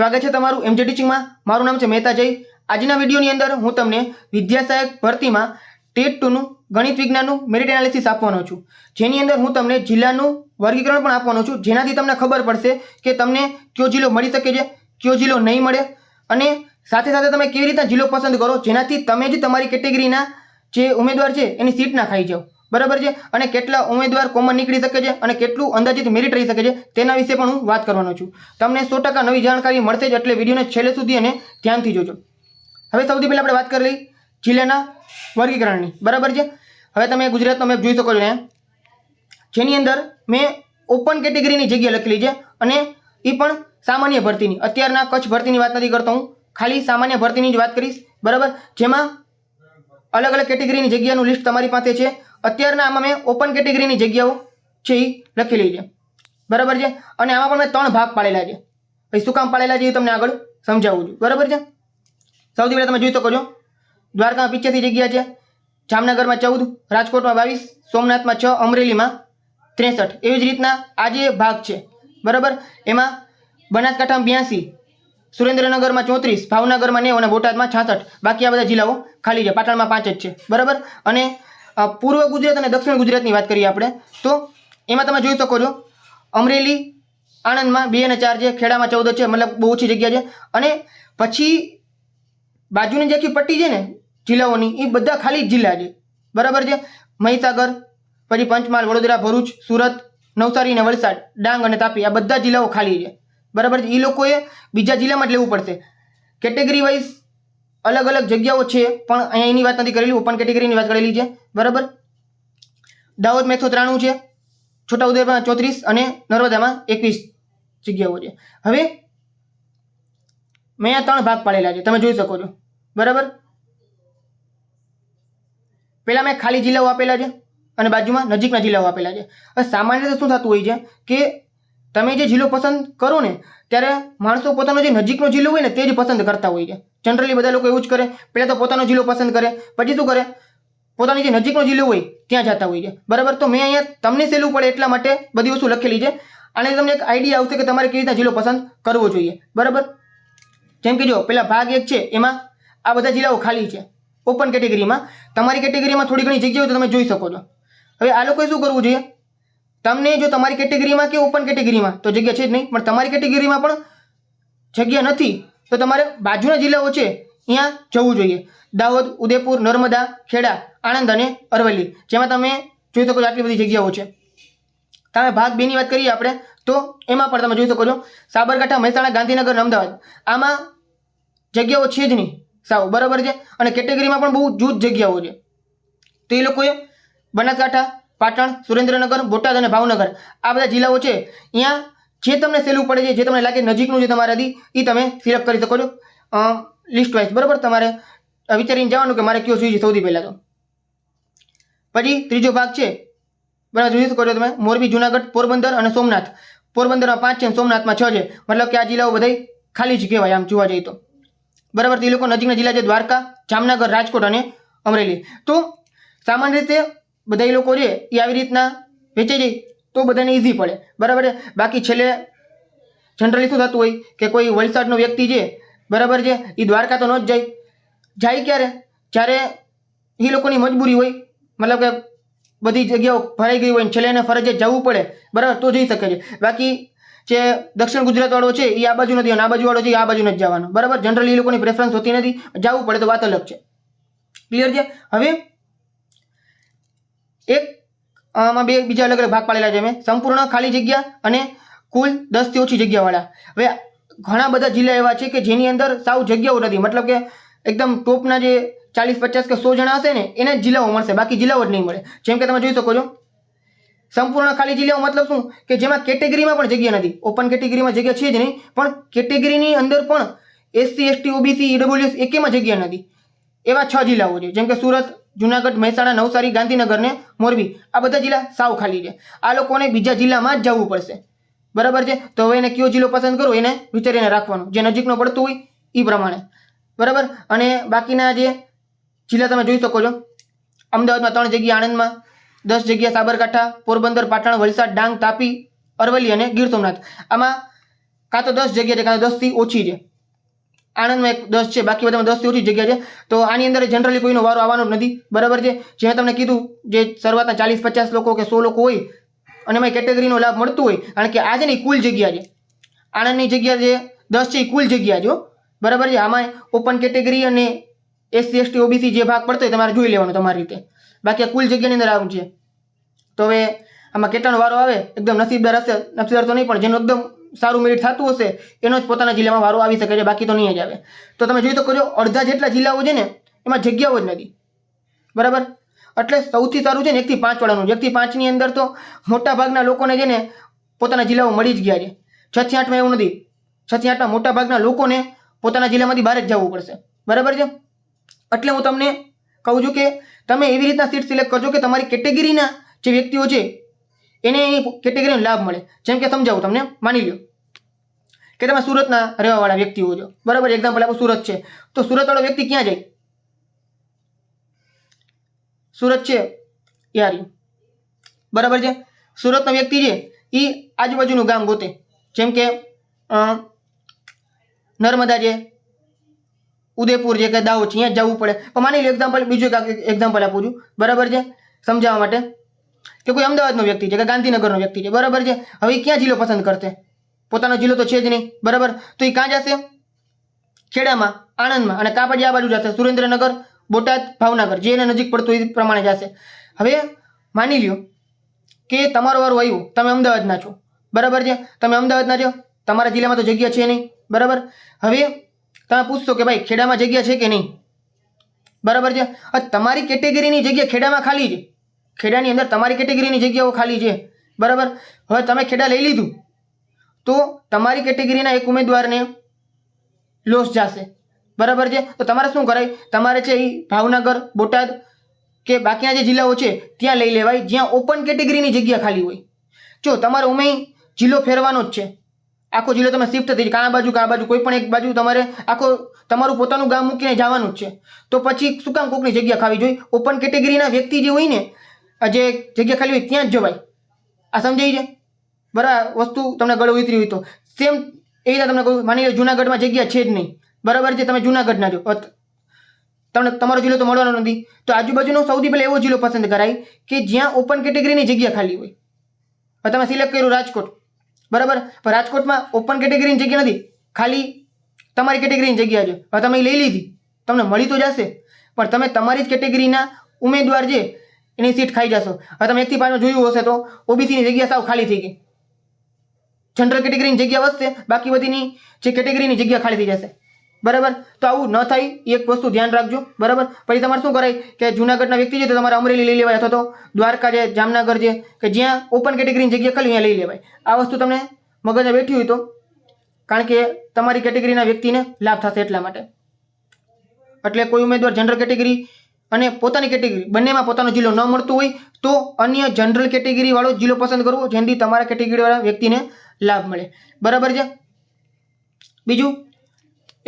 સ્વાગત છે તમારું એમજે ટીચિંગમાં મારું નામ છે મહેતા જય. આજના વિડીયોની અંદર હું તમને વિદ્યા સહાયક ભરતીમાં ટેટ ટુનું ગણિત વિજ્ઞાનનું મેરિટ એનાલિસિસ આપવાનો છું. જેની અંદર હું તમને જિલ્લાનું વર્ગીકરણ પણ આપવાનો છું. જેનાથી તમને ખબર પડશે કે તમને કયો જિલ્લો મળી શકે છે, કયો જિલ્લો નહીં મળે અને સાથે સાથે તમે કેવી રીતના જિલ્લો પસંદ કરો. જેનાથી તમે જ તમારી કેટેગરીના જે ઉમેદવાર છે એની સીટ ના ખાઈ જાઓ. બરાબર છે? અને કેટલા ઉમેદવાર કોમન નીકળી શકે છે અને કેટલું અંદાજિત મેરિટ રહી શકે છે તેના વિશે પણ હું વાત કરવાનો છું. તમને સો ટકા નવી જાણકારી મળશે જ એટલે વિડીયોને છેલ્લે સુધી અને ધ્યાનથી જોજો. હવે સૌથી પહેલાં આપણે વાત કરી લઈ જિલ્લાના વર્ગીકરણની. બરાબર છે? હવે તમે ગુજરાતનો મેપ જોઈ શકો છો જેની અંદર મેં ઓપન કેટેગરીની જગ્યા લખેલી છે અને એ પણ સામાન્ય ભરતીની. અત્યારના કચ્છ ભરતીની વાત નથી કરતો હું. ખાલી સામાન્ય ભરતીની જ વાત કરીશ. બરાબર? જેમાં અલગ અલગ કેટેગરીની જગ્યાનું લિસ્ટ તમારી પાસે છે. અત્યારના આમાં મેં ઓપન કેટેગરીની જગ્યાઓ છે એ લખેલી છે. બરાબર છે? અને આમાં પણ મેં ત્રણ ભાગ પાડેલા છે. પછી શું કામ પાડેલા છે એ તમને આગળ સમજાવું છું. બરાબર છે? સૌથી પહેલાં તમે જોઈ શકો છો. દ્વારકામાં પિચ્યાસી જગ્યા છે. જામનગરમાં ચૌદ, રાજકોટમાં બાવીસ, સોમનાથમાં છ, અમરેલીમાં ત્રેસઠ. એવી જ રીતના આ જે ભાગ છે. બરાબર? એમાં બનાસકાંઠામાં બ્યાસી, સુરેન્દ્રનગરમાં ચોત્રીસ, ભાવનગરમાં નેવું અને બોટાદમાં છાસઠ. બાકી આ બધા જિલ્લાઓ ખાલી છે. પાટણમાં પાંચ જ છે. બરાબર? અને પૂર્વ ગુજરાત અને દક્ષિણ ગુજરાતની વાત કરીએ આપણે, તો એમાં તમે જોઈ શકો છો, અમરેલી, આણંદમાં બે અને ચાર છે, ખેડામાં ચૌદ છે, મતલબ બહુ ઓછી જગ્યા છે, અને પછી બાજુની જે પટ્ટી છે ને, જિલ્લાઓની, એ બધા ખાલી જિલ્લા છે, બરાબર છે? મહીસાગર, પછી પંચમહાલ, વડોદરા, ભરૂચ, સુરત, નવસારી અને વલસાડ, ડાંગ અને તાપી, આ બધા જિલ્લાઓ ખાલી છે, બરાબર છે? એ લોકોએ બીજા જિલ્લામાં જ લેવું પડશે. કેટેગરી વાઇઝ અલગ અલગ જગ્યાઓ છે, પણ અહીંયા એની વાત નથી કરેલી ઓપન કેટેગરીની વાત કરેલી છે. બરાબર? દાહોદમાં એકસો ત્રાણું છે, છોટાઉદેપુરમાં ચોત્રીસ અને નર્મદામાં એકવીસ જગ્યાઓ છે. હવે મેં આ ત્રણ ભાગ પાડેલા છે, તમે જોઈ શકો છો. બરાબર? પહેલાં મેં ખાલી જિલ્લાઓ આપેલા છે અને બાજુમાં નજીકના જિલ્લાઓ આપેલા છે. હવે સામાન્ય રીતે શું થતું હોય છે કે તમે જે જિલ્લો પસંદ કરો ને, ત્યારે માણસો પોતાનો જે નજીકનો જિલ્લો હોય ને, તે જ પસંદ કરતા હોય છે. જનરલી બધા લોકો એવું જ કરે, પહેલાં તો પોતાનો જિલ્લો પસંદ કરે, પછી શું કરે? પોતાની જે નજીકનો જિલ્લો હોય, ત્યાં જતા હોય છે. બરાબર? તો મેં અહીંયા તમને સહેલું પડે એટલા માટે બધી વસ્તુ લખેલી છે. અને તમને એક આઈડિયા આવશે કે તમારે કેવી રીતના જિલ્લો પસંદ કરવો જોઈએ. બરાબર? જેમ કે જો, પેલા ભાગ એક છે, એમાં આ બધા જિલ્લાઓ ખાલી છે. ઓપન કેટેગરીમાં તમારી કેટેગરીમાં થોડી ઘણી જગ્યાઓ તમે જોઈ શકો છો. હવે આ લોકોએ શું કરવું જોઈએ? તમને જો તમારી કેટેગરીમાં કે ઓપન કેટેગરીમાં તો જગ્યા છે જ નહીં. પણ તમારી કેટેગરીમાં પણ જગ્યા નથી, તો તમારે બાજુના જિલ્લાઓ છે અહીંયા જવું જોઈએ. દાહોદ, ઉદયપુર, નર્મદા, ખેડા આણંદ અને અરવલ્લી, જેમાં તમે જોઈ શકો છો આટલી બધી જગ્યાઓ છે. તમે ભાગ બેની વાત કરીએ આપણે, તો એમાં પણ તમે જોઈ શકો છો, સાબરકાંઠા, મહેસાણા, ગાંધીનગર અમદાવાદ. આમાં જગ્યાઓ છે જ નહીં. સાવ, બરાબર છે? અને કેટેગરીમાં પણ બહુ જૂથ જગ્યાઓ છે. તો એ લોકોએ બનાસકાંઠા, પાટણ, સુરેન્દ્રનગર, બોટાદ અને ભાવનગર, આ બધા જિલ્લાઓ છે. અહીંયા જે તમને સહેલું પડે છે, જે તમને લાગે નજીકનું છે તમારાથી એ તમે સિલેક્ટ કરી શકો છો. લિસ્ટ વાઇઝ બરાબર? તમારે વિચારીને જવાનું કે મારે કયો જોઈએ સૌથી પહેલાં તો. પછી ત્રીજો ભાગ છે. બરાબર જોઈ શકો છો તમે? મોરબી, જુનાગઢ, પોરબંદર અને સોમનાથ. પોરબંદરમાં પાંચ છે સોમનાથમાં છ છે. મતલબ કે આ જિલ્લાઓ બધા ખાલી જ કહેવાય, આમ જોવા જઈએ તો. બરાબર, તે લોકો નજીકના જિલ્લા છે દ્વારકા, જામનગર, રાજકોટ અને અમરેલી. તો સામાન્ય રીતે બધા એ લોકો છે એ આવી રીતના વેચાઈ જાય તો બધાને ઇઝી પડે. બરાબર બાકી છેલ્લે જનરલી શું થતું હોય કે કોઈ વલસાડનો વ્યક્તિ છે બરાબર છે, એ દ્વારકા તો ન જ જાય. જાય ક્યારે? જ્યારે એ લોકોની મજબૂરી હોય મતલબ કે બધી જગ્યાઓ ભરાઈ ગઈ હોય ને છેલ્લે એને ફરજિયાત જવું પડે, બરાબર, તો જઈ શકે છે. બાકી જે દક્ષિણ ગુજરાતવાળો છે એ આ બાજુ નથી અને આ બાજુવાળો છે એ આ બાજુ નથી જવાનો, બરાબર? જનરલી એ લોકોની પ્રેફરન્સ હોતી નથી, જવું પડે તો વાત અલગ છે. ક્લિયર છે? હવે એક, આમાં બે બીજા અલગ અલગ ભાગ પાડેલા છે મેં સંપૂર્ણ ખાલી જગ્યા અને કુલ દસથી ઓછી જગ્યાવાળા. હવે ઘણા બધા જિલ્લા એવા છે કે જેની અંદર સાવ જગ્યાઓ નથી. મતલબ કે એકદમ ટોપના જે ચાલીસ પચાસ કે સો જણા હશે ને, એને જિલ્લાઓ મળશે, બાકી જિલ્લાઓ જ નહીં મળે. જેમ કે તમે જોઈ શકો છો, સંપૂર્ણ ખાલી જિલ્લાઓ મતલબ શું? કે જેમાં કેટેગરીમાં પણ જગ્યા નથી. ઓપન કેટેગરીમાં જગ્યા છે જ નહીં, પણ કેટેગરીની અંદર પણ એસસી એસટી ઓબીસી ઈડબ્લ્યુએસ એકેમાં જગ્યા નથી. એવા છ જિલ્લાઓ છે. જેમ કે સુરત, જુનાગઢ, મહેસાણા, નવસારી, ગાંધીનગર ને મોરબી. આ બધા જિલ્લા સાવ ખાલી છે. આ લોકોને બીજા જિલ્લામાં જ જવું પડશે. બરાબર છે? તો હવે એને કયો જિલ્લો પસંદ કરો એને વિચારીને રાખવાનો. જે નજીકનો પડતો હોય એ પ્રમાણે. બરાબર? અને બાકીના જે જિલ્લા તમે જોઈ શકો છો. અમદાવાદમાં ત્રણ જગ્યા આણંદમાં, દસ જગ્યા સાબરકાંઠા, પોરબંદર, પાટણ, વલસાડ, ડાંગ, તાપી, અરવલ્લી અને ગીર સોમનાથ. આમાં કાં તો દસ જગ્યા છે, કાં તો દસથી ઓછી છે. આણંદમાં એક દસ છે, બાકી બધામાં દસથી ઓછી જગ્યા છે. તો આની અંદર જનરલી કોઈનો વારો આવવાનો જ નથી. બરાબર છે? જે તમને કીધું, જે શરૂઆતના ચાલીસ, પચાસ લોકો કે સો લોકો હોય, અને એમાં કેટેગરીનો લાભ મળતો હોય, કારણ કે આ છે ને કુલ જગ્યા છે. આણંદની જગ્યા જે દસ છે એ કુલ જગ્યા જો બરાબર છે? આમાં ઓપન કેટેગરી અને એસસી, એસટી, ઓબીસી જે ભાગ પડતો હોય તમારે જોઈ લેવાનો તમારી રીતે. બાકી આ કુલ જગ્યાની અંદર આવું છે. તો હવે આમાં કેટલાનો વારો આવે? એકદમ નસીબદાર હશે. નસીબદાર તો નહીં, પણ જેનું એકદમ સારું મેરિટ થતું હશે, એનો જ પોતાના જિલ્લામાં વારો આવી શકે છે, બાકી તો નહીં જ આવે. તો તમે જોઈ તો છો અડધા જેટલા જિલ્લાઓ છે ને, એમાં જગ્યાઓ જ નથી. બરાબર? એટલે સૌથી સારું છે ને, એકથી પાંચવાળાનું એકથી પાંચની અંદર તો મોટા ભાગના લોકોને છે ને, પોતાના જિલ્લાઓ મળી જ ગયા છે. છથી આઠમાં એવું નથી. છ આઠમાં મોટા ભાગના લોકોને પોતાના જિલ્લામાંથી બહાર જ જવું પડશે. બરાબર છે? એટલે હું તમને કહું છું કે તમે એવી રીતના સીટ સિલેક્ટ કરજો કે તમારી કેટેગરીના જે વ્યક્તિઓ છે, એને એની કેટેગરીનો લાભ મળે. જેમ કે સમજાવું તમને, માની લો કે તમે સુરતના રહેવાવાળા વ્યક્તિઓ છો. બરાબર એક્ઝામ્પલ આપણું સુરત છે. તો સુરતવાળો વ્યક્તિ ક્યાં જાય? સુરત છે, યારી. બરાબર છે? સુરતનો વ્યક્તિ છે એ આજુબાજુનું ગામ ગોતે. જેમ કે નર્મદા છે ઉદયપુર છે કે દાહોદ છે, અહીંયા જ જવું પડે. પણ માની લો એક્ઝામ્પલ બીજું એક એક્ઝામ્પલ આપું છું. બરાબર છે? સમજાવવા માટે? કે કોઈ અમદાવાદનો વ્યક્તિ છે, કે ગાંધીનગરનો વ્યક્તિ છે, બરાબર છે? હવે ક્યાં જિલ્લો પસંદ કરશે? પોતાનો જિલ્લો તો છે જ નહીં. બરાબર? તો એ ક્યાં જશે? ખેડામાં, આણંદમાં અને કાપડ આ બાજુ જશે. સુરેન્દ્રનગર, બોટાદ, ભાવનગર. જે એને નજીક પડતું એ પ્રમાણે જશે. હવે માની લ્યો કે તમારો વારો આવ્યું, તમે અમદાવાદના છો. બરાબર છે? તમે અમદાવાદના છો, તમારા જિલ્લામાં તો જગ્યા છે નહીં. બરાબર? હવે તમે પૂછશો કે ભાઈ ખેડામાં જગ્યા છે કે નહીં? બરાબર છે? તમારી કેટેગરીની જગ્યા ખેડામાં ખાલી છે. ખેડાની અંદર તમારી કેટેગરીની જગ્યાઓ ખાલી છે. બરાબર? હવે તમે ખેડા લઈ લીધું, તો તમારી કેટેગરીના એક ઉમેદવારને લોસ જશે. બરાબર છે? તો તમારે શું કરાય? તમારે છે એ ભાવનગર, બોટાદ કે બાકીના જે જિલ્લાઓ છે, ત્યાં લઈ લેવાય, જ્યાં ઓપન કેટેગરીની જગ્યા ખાલી હોય. જો તમારે ઉમે જિલ્લો ફેરવાનો જ છે. આખો જિલ્લો તમે શિફ્ટ થઈ કાં બાજુ કાં બાજુ, કોઈ પણ એક બાજુ તમારે આખો તમારું પોતાનું ગામ મૂકીને જવાનું જ છે. તો પછી શું કામ કોકની જગ્યા ખાવી જોઈએ? ઓપન કેટેગરીના વ્યક્તિ જે હોય ને જે જગ્યા ખાલી હોય ત્યાં જ જવાય. આ સમજાય છે? બરાબર વસ્તુ તમને ગળો ઉતરી હોય તો. સેમ એ રીતે તમને કહું, માની લો જુનાગઢમાં જગ્યા છે જ નહીં. બરાબર છે? તમે જુનાગઢના જો તમને, તમારો જિલ્લો તો મળવાનો નથી. તો આજુબાજુનો સૌથી પહેલાં એવો જિલ્લો પસંદ કરાય કે જ્યાં ઓપન કેટેગરીની જગ્યા ખાલી હોય. હવે તમે સિલેક્ટ કર્યું રાજકોટ. બરાબર? રાજકોટમાં ઓપન કેટેગરીની જગ્યા નથી. ખાલી તમારી કેટેગરીની જગ્યા છે. હવે તમે લઈ લીધી. તમને મળી તો જશે. પણ તમે તમારી જ કેટેગરીના ઉમેદવાર જે એની સીટ ખાઈ જશો. હવે તમે એકથી પાંચમાં જોયું હશે તો ઓબીસીની જગ્યા સાવ ખાલી થઈ ગઈ. જનરલ કેટેગરીની જગ્યા વધશે. બાકી બધીની જે કેટેગરીની જગ્યા ખાલી થઈ જશે. બરાબર? તો આવું ન થાય. એક વસ્તુ ધ્યાન રાખજો. બરાબર? પછી તમારે શું કરાય? કે જુનાગઢના વ્યક્તિ છે તો તમારે અમરેલી લઈ લેવાય અથવા તો દ્વારકા છે, જામનગર છે, કે જ્યાં ઓપન કેટેગરીની જગ્યા ખાલી અહીંયા લઈ લેવાય. આ વસ્તુ તમને મગજમાં બેઠી હોય તો, કારણ કે તમારી કેટેગરીના વ્યક્તિને લાભ થશે એટલા માટે. એટલે કોઈ ઉમેદવાર જનરલ કેટેગરી અને પોતાની કેટેગરી બંનેમાં પોતાનો જિલ્લો ન મળતો હોય, તો અન્ય જનરલ કેટેગરીવાળો જિલ્લો પસંદ કરવો, જેનાથી તમારા કેટેગરીવાળા વ્યક્તિને લાભ મળે. બરાબર છે? બીજું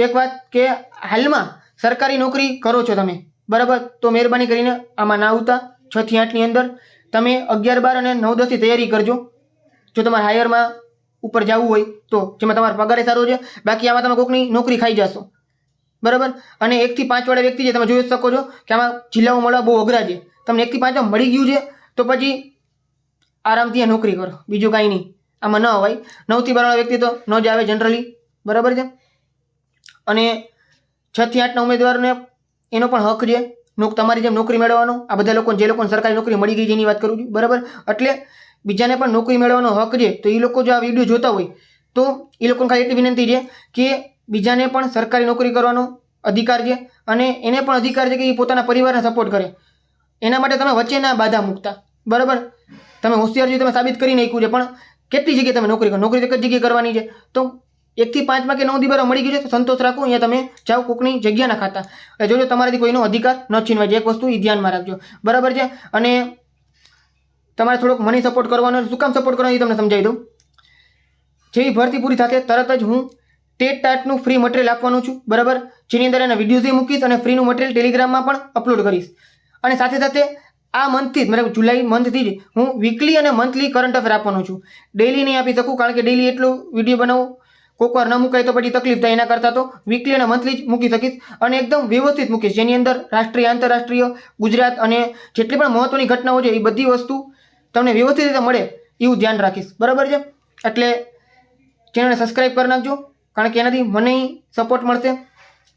એક વાત કે હાલમાં સરકારી નોકરી કરો છો તમે. બરાબર? તો મહેરબાની કરીને આમાં ના આવતા. છ થી આઠની અંદર તમે અગિયાર, બાર અને નવ દસની તૈયારી કરજો. જો તમારે હાયરમાં ઉપર જવું હોય તો જેમાં તમારો પગારે સારો છે, બાકી આમાં તમે કોકની નોકરી ખાઈ જશો. બરાબર? અને એકથી પાંચ વાળા વ્યક્તિ છે તમે જોઈ શકો છો કે આમાં જિલ્લાઓ મળવા બહુ અઘરા છે. તમને એકથી પાંચ મળી ગયું છે, તો પછી આરામથી નોકરી કરો. બીજું કાંઈ નહીં. આમાં ન અવાય. નવથી બારવાળા વ્યક્તિ તો ન જ આવે જનરલી બરાબર છે? અને છ થી આઠના ઉમેદવારને એનો પણ હક છે. નોક તમારી જેમ નોકરી મેળવવાનો. આ બધા લોકો જે લોકોને સરકારી નોકરી મળી ગઈ એની વાત કરું છું. બરાબર? એટલે બીજાને પણ નોકરી મેળવવાનો હક છે. તો એ લોકો જો આ વીડિયો જોતા હોય, તો એ લોકોને ખાલી એટલી વિનંતી છે કે બીજાને પણ સરકારી નોકરી કરવાનો અધિકાર છે અને એને પણ અધિકાર છે કે એ પોતાના પરિવારને સપોર્ટ કરે. એના માટે તમે વચ્ચે ના બાધા મૂકતા. બરાબર? તમે હોશિયાર છો તમે સાબિત કરી નાખ્યું છે, પણ કેટલી જગ્યાએ તમે નોકરી કરો? નોકરી તો જ જગ્યાએ કરવાની છે. તો એકથી પાંચમાં કે નવ દિવસ મળી ગયું છે, તો સંતોષ રાખો, અહીંયા તમે જાઓ, કોકની જગ્યા ના ખાતા. એટલે જોજો, તમારાથી કોઈનો અધિકાર ન છીનવાય. છે એક વસ્તુ એ ધ્યાનમાં રાખજો. બરાબર છે? અને તમારે થોડોક મની સપોર્ટ કરવાનો. શું કામ સપોર્ટ કરવાનો એ તમને સમજાવી દઉં. જેવી ભરતી પૂરી થશે, તરત જ હું ટેટ ટાટનું ફ્રી મટીરિયલ આપવાનું છું. બરાબર? જેની અંદર એના વિડીયોઝ મૂકીશ અને ફ્રીનું મટીરિયલ ટેલિગ્રામમાં પણ અપલોડ કરીશ. અને સાથે સાથે આ મંથથી જ, મતલબ જુલાઈ મંથથી જ હું વીકલી અને મંથલી કરંટ અફેર આપવાનો છું. ડેલી નહીં આપી શકું, કારણ કે ડેલી એટલું વીડિયો બનાવું. કોઈક વાર ન મુકાય તો પછી તકલીફ થાય એના કરતાં તો વીકલી અને મંથલી જ મૂકી શકીશ. અને એકદમ વ્યવસ્થિત મૂકીશ, જેની અંદર રાષ્ટ્રીય, આંતરરાષ્ટ્રીય, ગુજરાત અને જેટલી પણ મહત્ત્વની ઘટનાઓ છે એ બધી વસ્તુ તમને વ્યવસ્થિત રીતે મળે એવું ધ્યાન રાખીશ. બરાબર છે? એટલે ચેનલને સબસ્ક્રાઈબ કરી નાખજો, કારણ કે એનાથી મને સપોર્ટ મળશે.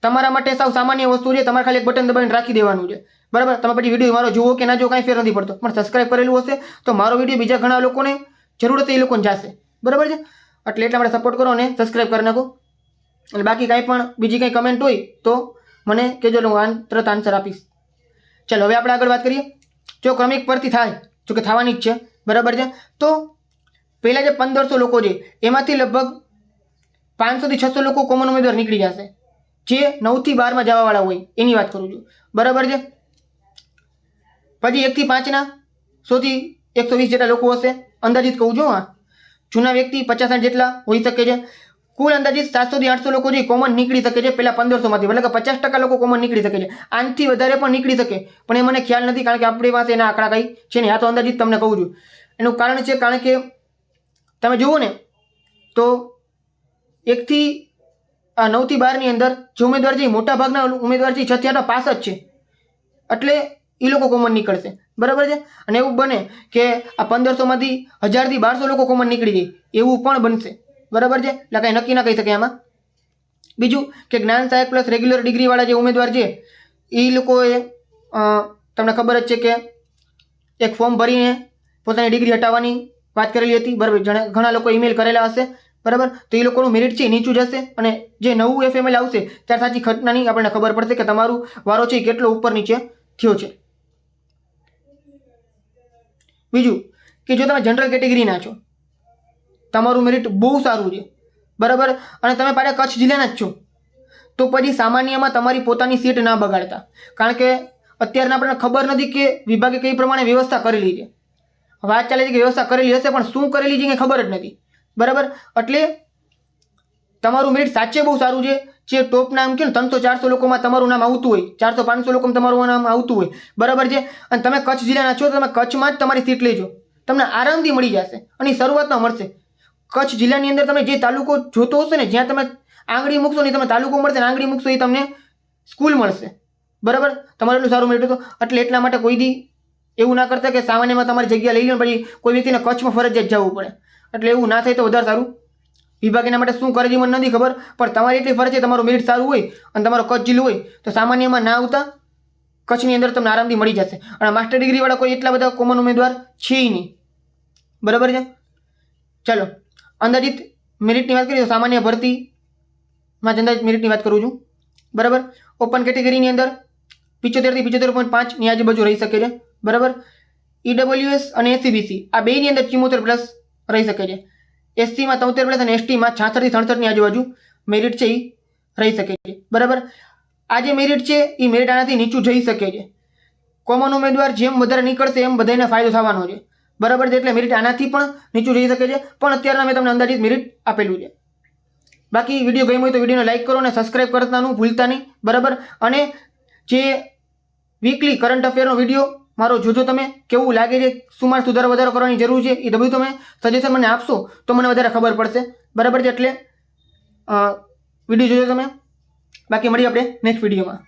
તમારા માટે સાવ સામાન્ય વસ્તુ છે, તમારે ખાલી એક બટન દબાવીને રાખી દેવાનું છે. બરાબર? તમે પછી વીડિયો મારો જુઓ કે ના જુઓ, કાંઈ ફેર નથી પડતો. પણ સબસ્ક્રાઈબ કરેલું હશે, તો મારો વીડિયો બીજા ઘણા લોકોને જરૂર હશે એ લોકોને જશે. બરાબર છે? એટલે એટલા માટે સપોર્ટ કરો અને સબસ્ક્રાઈબ કરી નાખો. અને બાકી કાંઈ પણ બીજી કંઈ કમેન્ટ હોય તો મને કહેજો એટલે હું તરત આન્સર આપીશ. ચાલો, હવે આપણે આગળ વાત કરીએ. જો ક્રમિક પરથી થાય, જો કે થવાની જ છે, બરાબર છે? તો પહેલાં જે પંદરસો લોકો છે, એમાંથી લગભગ પાંચસોથી છસો લોકો કોમન ઉમેદવાર નીકળી જશે. જે નવથી બારમાં જવાવાળા હોય, એની વાત કરું છું. બરાબર છે? પછી એકથી પાંચના સોથી એકસો વીસ જેટલા લોકો હશે. અંદાજિત કહું છું, હા. જૂના વ્યક્તિ પચાસ જેટલા હોઈ શકે છે. કુલ અંદાજિત સાતસોથી આઠસો લોકો જે કોમન નીકળી શકે છે પહેલાં પંદરસોમાંથી એટલે કે પચાસ ટકા લોકો કોમન નીકળી શકે છે. આનાથી વધારે પણ નીકળી શકે. પણ એ મને ખ્યાલ નથી, કારણ કે આપણી પાસે એના આંકડા કંઈ છે ને આ તો અંદાજિત તમને કહું છું. એનું કારણ છે, કારણ કે તમે જુઓ ને, તો એકથી, આ નવથી બારની અંદર જે ઉમેદવાર છે મોટા ભાગના ઉમેદવાર છે છથી આઠમાં પાસ જ છે. એટલે એ લોકો કોમન નીકળશે. બરાબર છે? અને એવું બને કે આ પંદરસોમાંથી હજારથી બારસો લોકો કોમન નીકળી જાય એવું પણ બનશે. બરાબર છે? એટલે કાંઈ નક્કી ના કહી શકે આમાં. બીજું કે જ્ઞાન સહાયક પ્લસ રેગ્યુલર ડિગ્રીવાળા જે ઉમેદવાર છે એ લોકોએ તમને ખબર જ છે કે એક ફોર્મ ભરીને પોતાની ડિગ્રી હટાવવાની વાત કરેલી હતી. બરાબર ઘણા લોકો ઈમેલ કરેલા હશે. બરાબર? તો એ લોકોનું મેરિટ છે નીચું જશે અને જે નવું એફએમએલ આવશે, ત્યાર સાચી ઘટનાની આપણને ખબર પડશે કે તમારું વારો છે એ કેટલો ઉપર નીચે થયો છે. બીજું કે જો તમે જનરલ કેટેગરીના છો, તમારું મેરિટ બહુ સારું છે, બરાબર? અને તમે પાછા કચ્છ જિલ્લાના જ છો, તો પછી સામાન્યમાં તમારી પોતાની સીટ ના બગાડતા. કારણ કે અત્યારના આપણને ખબર નથી કે વિભાગે કઈ પ્રમાણે વ્યવસ્થા કરેલી છે. વાત ચાલે છે કે વ્યવસ્થા કરેલી હશે, પણ શું કરેલી છે એ ખબર જ નથી. બરાબર? એટલે તમારું મેરિટ સાચે બહુ સારું છે જે ટોપ નામ ને ત્રણસો ચારસો લોકોમાં તમારું નામ આવતું હોય. ચારસો પાંચસો લોકોમાં તમારું નામ આવતું હોય. બરાબર છે? અને તમે કચ્છ જિલ્લાના છો, તો તમે કચ્છમાં જ તમારી સીટ લેજો. તમને આરામથી મળી જશે અને શરૂઆતમાં મળશે. કચ્છ જિલ્લાની અંદર તમે જે તાલુકો જોતો હશે ને, જ્યાં તમે આંગળી મૂકશો ને તમે તાલુકો મળશે ને, આંગળી મૂકશો એ તમને સ્કૂલ મળશે. બરાબર? તમારે એટલું સારું મેળવ્યું હતું એટલે એટલા માટે કોઈ દી એવું ના કરતા કે સામાન્યમાં તમારી જગ્યા લઈ લો પછી કોઈ વ્યક્તિને કચ્છમાં ફરજિયાત જવું પડે. એટલે એવું ના થાય તો વધારે સારું. એના માટે શું કરે છે મને નથી ખબર, પણ તમારી એટલી ફરજ છે તમારું મેરિટ સારું હોય અને તમારો કચ્છ જિલ્લો હોય, તો સામાન્યમાં ના આવતા કચ્છની અંદર તમને આરામથી મળી જશે. અને માસ્ટર ડિગ્રીવાળા કોઈ એટલા બધા કોમન ઉમેદવાર છે નહીં. બરાબર છે? ચાલો, અંદાજિત મેરિટની વાત કરીએ તો સામાન્ય ભરતીમાં જ અંદાજિત મેરિટની વાત કરું છું. બરાબર? ઓપન કેટેગરીની અંદર પિચોતેરથી પિચોતેર પોઈન્ટ પાંચની આજુબાજુ રહી શકે છે. બરાબર? ઈડબ્લ્યુએસ અને એસીબીસી આ બેની અંદર ચિમોતેર પ્લસ રહી શકે છે. એસસીમાં તોતેર પ્લસ અને એસટીમાં છાસઠથી સડસઠની આજુબાજુ મેરિટ છે એ રહી શકે છે. બરાબર? આ જે મેરિટ છે એ મેરિટ આનાથી નીચું જઈ શકે છે. કોમન ઉમેદવાર જેમ વધારે નીકળશે એમ બધાને ફાયદો થવાનો છે. બરાબર છે? એટલે મેરિટ આનાથી પણ નીચું જઈ શકે છે. પણ અત્યારના મેં તમને અંદાજિત મેરિટ આપેલું છે. બાકી વીડિયો ગમ્યો હોય તો વિડીયોને લાઇક કરો અને સબસ્ક્રાઇબ કરતાનું ભૂલતા નહીં. બરાબર? અને જે વીકલી કરંટ અફેરનો વીડિયો મારો જોજો તમે, કેવું લાગે છે, શું મારે સુધારો વધારો કરવાની જરૂર છે, એ બધું તમે સજેશન મને આપશો, તો મને વધારે ખબર પડશે. બરાબર છે, એટલે વીડિયો જોજો તમે. બાકી મળીએ આપણે નેક્સ્ટ વિડીયોમાં.